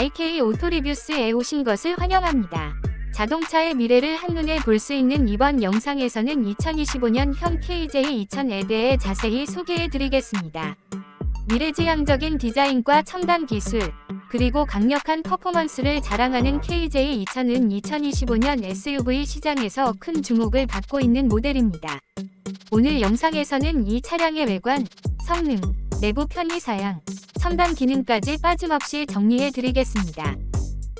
YK 오토리뷰스에 오신 것을 환영합니다. 자동차의 미래를 한눈에 볼 수 있는 이번 영상에서는 2025년형 KJ2000에 대해 자세히 소개해 드리겠습니다. 미래지향적인 디자인과 첨단 기술, 그리고 강력한 퍼포먼스를 자랑하는 KJ2000은 2025년 SUV 시장에서 큰 주목을 받고 있는 모델입니다. 오늘 영상에서는 이 차량의 외관, 성능, 내부 편의 사양, 첨단 기능까지 빠짐없이 정리해 드리겠습니다.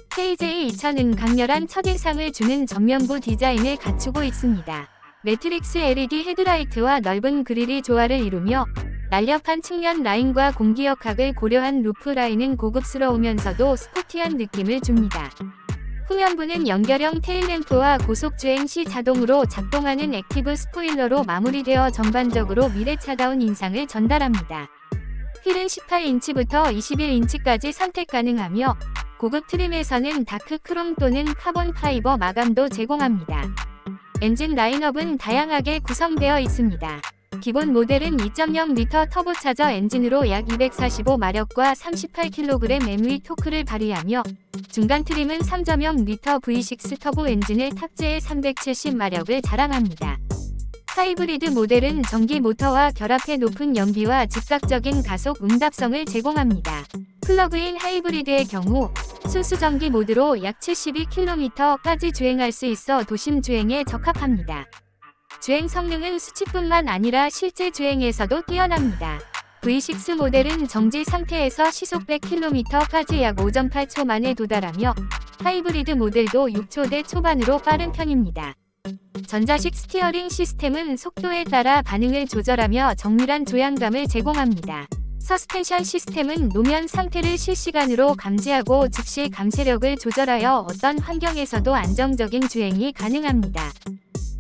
KJ2000은 강렬한 첫인상을 주는 전면부 디자인을 갖추고 있습니다. 매트릭스 LED 헤드라이트와 넓은 그릴이 조화를 이루며 날렵한 측면 라인과 공기 역학을 고려한 루프 라인은 고급스러우면서도 스포티한 느낌을 줍니다. 후면부는 연결형 테일램프와 고속주행 시 자동으로 작동하는 액티브 스포일러로 마무리되어 전반적으로 미래차다운 인상을 전달합니다. 휠은 18인치부터 21인치까지 선택 가능하며 고급 트림에서는 다크 크롬 또는 카본 파이버 마감도 제공합니다. 엔진 라인업은 다양하게 구성되어 있습니다. 기본 모델은 2.0L 터보차저 엔진으로 약 245마력과 38kg MV 토크를 발휘하며 중간 트림은 3.0L V6 터보 엔진을 탑재해 370마력을 자랑합니다. 하이브리드 모델은 전기 모터와 결합해 높은 연비와 즉각적인 가속 응답성을 제공합니다. 플러그인 하이브리드의 경우 순수 전기 모드로 약 72km까지 주행할 수 있어 도심 주행에 적합합니다. 주행 성능은 수치뿐만 아니라 실제 주행에서도 뛰어납니다. V6 모델은 정지 상태에서 시속 100km까지 약 5.8초 만에 도달하며 하이브리드 모델도 6초대 초반으로 빠른 편입니다. 전자식 스티어링 시스템은 속도에 따라 반응을 조절하며 정밀한 조향감을 제공합니다. 서스펜션 시스템은 노면 상태를 실시간으로 감지하고 즉시 감쇄력을 조절하여 어떤 환경에서도 안정적인 주행이 가능합니다.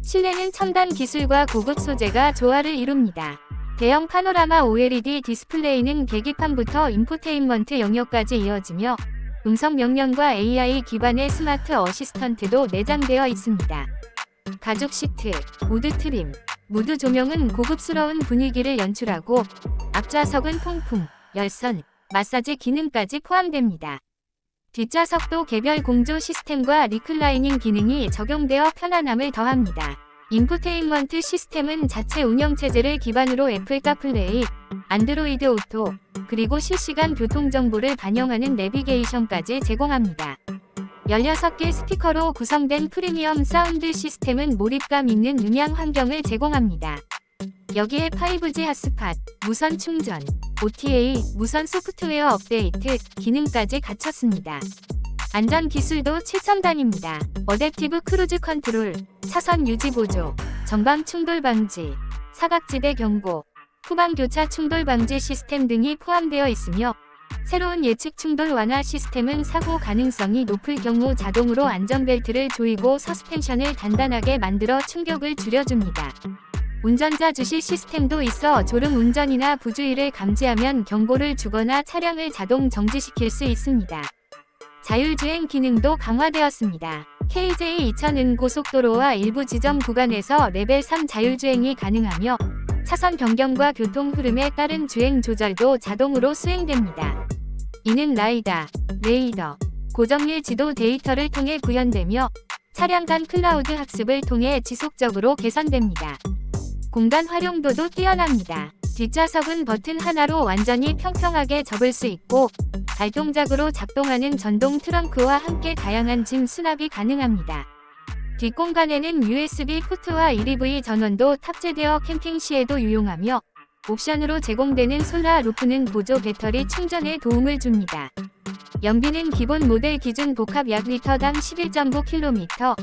실내는 첨단 기술과 고급 소재가 조화를 이룹니다. 대형 파노라마 OLED 디스플레이는 계기판부터 인포테인먼트 영역까지 이어지며 음성 명령과 AI 기반의 스마트 어시스턴트도 내장되어 있습니다. 가죽 시트, 우드 트림, 무드 조명은 고급스러운 분위기를 연출하고 앞좌석은 통풍, 열선, 마사지 기능까지 포함됩니다. 뒷좌석도 개별 공조 시스템과 리클라이닝 기능이 적용되어 편안함을 더합니다. 인포테인먼트 시스템은 자체 운영체제를 기반으로 애플 카플레이, 안드로이드 오토, 그리고 실시간 교통정보를 반영하는 내비게이션까지 제공합니다. 16개 스피커로 구성된 프리미엄 사운드 시스템은 몰입감 있는 음향 환경을 제공합니다. 여기에 5G 핫스팟, 무선 충전, OTA, 무선 소프트웨어 업데이트 기능까지 갖췄습니다. 안전 기술도 최첨단입니다. 어댑티브 크루즈 컨트롤, 차선 유지 보조, 전방 충돌 방지, 사각지대 경고, 후방 교차 충돌 방지 시스템 등이 포함되어 있으며 새로운 예측 충돌 완화 시스템은 사고 가능성이 높을 경우 자동으로 안전벨트를 조이고 서스펜션을 단단하게 만들어 충격을 줄여줍니다. 운전자 주시 시스템도 있어 졸음 운전이나 부주의를 감지하면 경고를 주거나 차량을 자동 정지시킬 수 있습니다. 자율주행 기능도 강화되었습니다. KJ2000은 고속도로와 일부 지점 구간에서 레벨 3 자율주행이 가능하며 차선 변경과 교통 흐름에 따른 주행 조절도 자동으로 수행됩니다. 이는 라이다, 레이더, 고정일 지도 데이터를 통해 구현되며 차량 간 클라우드 학습을 통해 지속적으로 개선됩니다. 공간 활용도도 뛰어납니다. 뒷좌석은 버튼 하나로 완전히 평평하게 접을 수 있고 발동작으로 작동하는 전동 트렁크와 함께 다양한 짐 수납이 가능합니다. 뒷공간에는 USB 포트와 1EV 전원도 탑재되어 캠핑 시에도 유용하며 옵션으로 제공되는 솔라 루프는 보조 배터리 충전에 도움을 줍니다. 연비는 기본 모델 기준 복합 약 리터당 11.9km,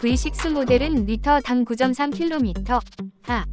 V6 모델은 리터당 9.3km, 하,